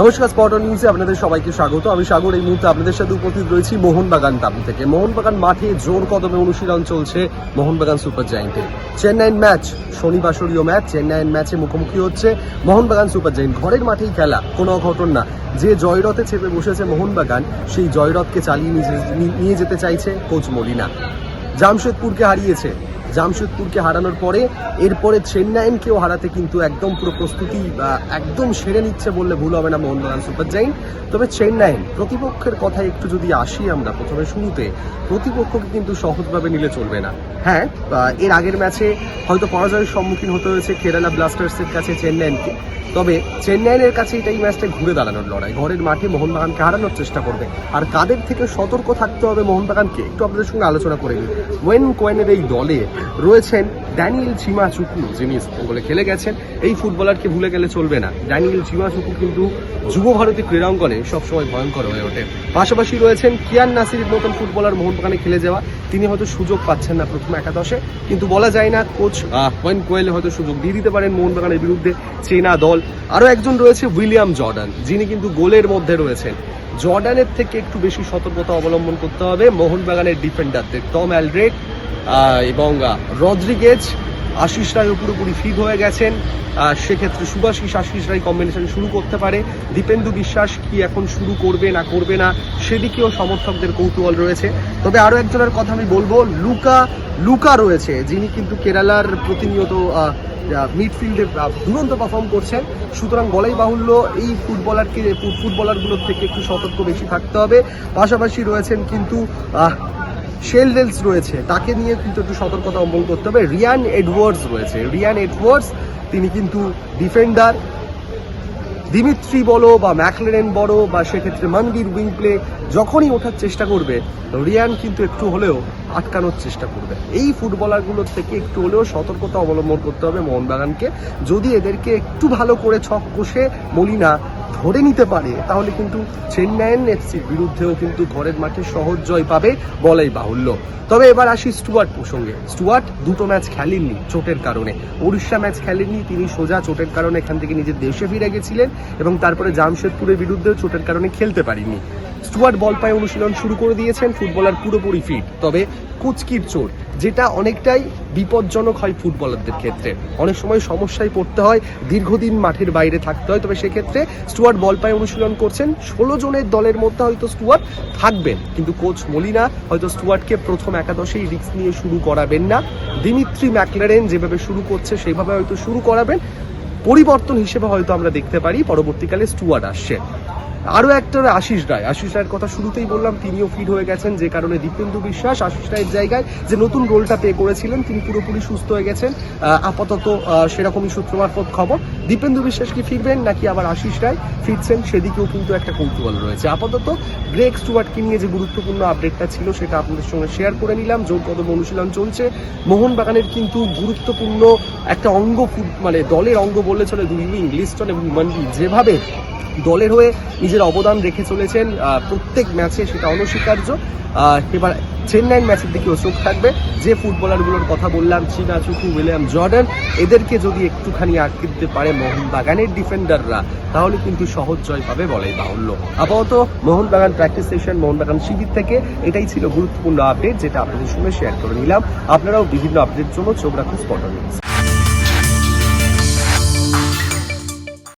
নমস্কার স্পটন নিউজে আপনাদের সবাইকে স্বাগত। আমি সাগর, এই মুহূর্তে আপনাদের সাথে উপস্থিত রয়েছি মোহনবাগান তাবু থেকে। মোহনবাগান মাঠে জোর কদমে অনুশীলন চলছে মোহনবাগান সুপার জায়েন্টে। চেন্নাইন ম্যাচ, শনিবাসরীয় ম্যাচ চেন্নাইন ম্যাচে মুখোমুখি হচ্ছে মোহনবাগান সুপার জায়েন্ট। ঘরের মাঠেই খেলা, কোনো অঘটন না। যে জয়রথে চেপে বসেছে মোহনবাগান, সেই জয়রথকে চালিয়ে নিয়ে যেতে চাইছে কোচ মলিনা। জামশেদপুরকে হারিয়েছে জামশেদপুরকে হারানোর পরে এরপরে চেন্নাইনকেও হারাতে কিন্তু একদম পুরো প্রস্তুতি একদম সেরে নিচ্ছে বললে ভুল হবে না মোহনবাগান সুপার জাইন তবে চেন্নাইন প্রতিপক্ষের কথায় একটু যদি আসি আমরা প্রথমে শুরুতে, প্রতিপক্ষকে কিন্তু সহজভাবে নিলে চলবে না। হ্যাঁ এর আগের ম্যাচে হয়তো পরাজয়ের সম্মুখীন হতে হয়েছে কেরালা ব্লাস্টার্সের কাছে চেন্নাইনকে তবে চেন্নাইয়ের কাছে এটা এই ম্যাচটা ঘুরে দাঁড়ানোর লড়াই। ঘরের মাঠে মোহনবাগানকে হারানোর চেষ্টা করবে। আর কাদের থেকে সতর্ক থাকতে হবে মোহনবাগানকে? একটু আপনাদের সঙ্গে আলোচনা করে নিই। ওয়েন কোয়েনের এই দলে রয়েছেন ড্যানিয়েল চিমা চুকু যিনি বলে খেলে গেছেন। এই ফুটবলারকে ভুলে গেলে চলবে না। ড্যানিয়েল চিমা চুকু কিন্তু যুব ভারতী ক্রীড়াঙ্গনে সবসময় ভয়ঙ্কর হয়ে ওঠে। পাশাপাশি রয়েছেন কিয়ান নাসিরের মতন ফুটবলার মোহনবাগানে খেলে যাওয়া। তিনি হয়তো সুযোগ পাচ্ছেন না প্রথম একাদশে, কিন্তু বলা যায় না কোচ ওয়েন কোয়েলে হয়তো সুযোগ দিয়ে দিতে পারেন মোহনবাগানের বিরুদ্ধে চেনা দল। আরও একজন রয়েছে উইলিয়াম জর্ডান, যিনি কিন্তু গোলের মধ্যে রয়েছেন। জর্ডানের থেকে একটু বেশি সতর্কতা অবলম্বন করতে হবে। মোহনবাগানের ডিফেন্ডারদের টম অ্যালড্রেড এবং রদ্রিগেজ আশিস রায়ও পুরোপুরি ফিট হয়ে গেছেন। সেক্ষেত্রে সুভাশিস আশিস রায় কম্বিনেশন শুরু করতে পারে। দীপেন্দু বিশ্বাস কি এখন শুরু করবে না করবে না, সেদিকেও সমর্থকদের কৌতূহল রয়েছে। তবে আরও একজনের কথা আমি বলব, লুকা লুকা রয়েছে, যিনি কিন্তু কেরালার প্রতিনিয়ত মিডফিল্ডে দুরন্ত পারফর্ম করছেন। সুতরাং বলাই বাহুল্য, এই ফুটবলারকে ফুটবলারগুলোর থেকে একটু সতর্ক বেশি থাকতে হবে। পাশাপাশি রয়েছেন কিন্তু শেলডেলস রয়েছে, তাকে নিয়ে কিন্তু একটু সতর্কতা অবলম্বন করতে হবে। রিয়ান এডওয়ার্ডস রয়েছে, রিয়ান এডওয়ার্ডস, তিনি কিন্তু ডিফেন্ডার। দিমিত্রি বলো বা ম্যাকলেন বড় বা সেক্ষেত্রে মনবীর উইং প্লে যখনই ওঠার চেষ্টা করবে, রিয়ান কিন্তু একটু হলেও আটকানোর চেষ্টা করবে। এই ফুটবলারগুলোর থেকে একটু হলেও সতর্কতা অবলম্বন করতে হবে মোহনবাগানকে। যদি এদেরকে একটু ভালো করে ছক কষে মলিনা ধরে নিতে পারে, তাহলে কিন্তু চেন্নাইন এফসির বিরুদ্ধেও কিন্তু ঘরের মাঠে সহজ জয় পাবে বলাই বাহুল্য। তবে এবার আসি স্টুয়ার্ট প্রসঙ্গে। স্টুয়ার্ট দুটো ম্যাচ খেলেননি চোটের কারণে। উড়িষ্যা ম্যাচ খেলেননি, তিনি সোজা চোটের কারণে এখান থেকে নিজের দেশে ফিরে গেছিলেন এবং তারপরে জামশেদপুরের বিরুদ্ধেও চোটের কারণে খেলতে পারেননি। স্টুয়ার্ট বল পায়ে অনুশীলন শুরু করে দিয়েছেন ফুটবলার পুরোপুরি ফিট তবে কুচকির চোট, যেটা অনেকটাই বিপজ্জনক হয় ফুটবলারদের ক্ষেত্রে। অনেক সময় সমস্যায় পড়তে হয়, দীর্ঘদিন মাঠের বাইরে থাকতে হয়। তবে সেক্ষেত্রে স্টুয়ার্ট বল পায়ে অনুশীলন করছেন ষোলো জনের দলের মধ্যে হয়তো স্টুয়ার্ট থাকবেন। কিন্তু কোচ মলিনা হয়তো স্টুয়ার্টকে প্রথম একাদশেই রিস্ক নিয়ে শুরু করাবেন না। দিমিত্রি ম্যাকলারেন যেভাবে শুরু করছে, সেভাবে হয়তো শুরু করাবেন। পরিবর্তন হিসেবে হয়তো আমরা দেখতে পারি, পরবর্তীকালে স্টুয়ার্ট আসছে। আরও একটা আশিস রায়। আশিস রায়ের কথা শুরুতেই বললাম, তিনিও ফিট হয়ে গেছেন। যে কারণে দীপেন্দু বিশ্বাস আশিস রায়ের জায়গায় যে নতুন রোলটা পে করেছিলেন, তিনি পুরোপুরি সুস্থ হয়ে গেছেন। আপাতত সেরকমই সূত্র মারফত খবর। দীপেন্দু বিশ্বাস কি ফিরবেন নাকি আবার আশিস রায় ফিরছেন, সেদিকেও কিন্তু একটা কৌতূহল রয়েছে। আপাতত গ্রেক স্টুয়ার্টকে নিয়ে যে গুরুত্বপূর্ণ আপডেটটা ছিল, সেটা আপনাদের সঙ্গে শেয়ার করে নিলাম। জোর কদম অনুশীলন চলছে। মোহনবাগানের কিন্তু গুরুত্বপূর্ণ একটা অঙ্গ মানে দলের অঙ্গ বললে চলে দুই উইং লিস্টন এবং মান্ডি যেভাবে দলের হয়ে নিজের অবদান রেখে চলেছেন প্রত্যেক ম্যাচে সেটা অনস্বীকার্য। এবার চেন্নাইন ম্যাচের দিকেও চোখ থাকবে। যে ফুটবলারগুলোর কথা বললাম চীনা চুকু উইলিয়াম জর্ডান, এদেরকে যদি একটুখানি আটকে দিতে পারে মোহনবাগানের ডিফেন্ডাররা, তাহলে কিন্তু সহজ জয় পাবে বলাই বাহুল্য আপাতত মোহনবাগান প্র্যাকটিস সেশন, মোহনবাগান শিবির থেকে এটাই ছিল গুরুত্বপূর্ণ আপডেট, যেটা আপনাদের সঙ্গে শেয়ার করে নিলাম। আপনারাও বিভিন্ন আপডেট জন্য চোখ রাখুন স্পট নিউজ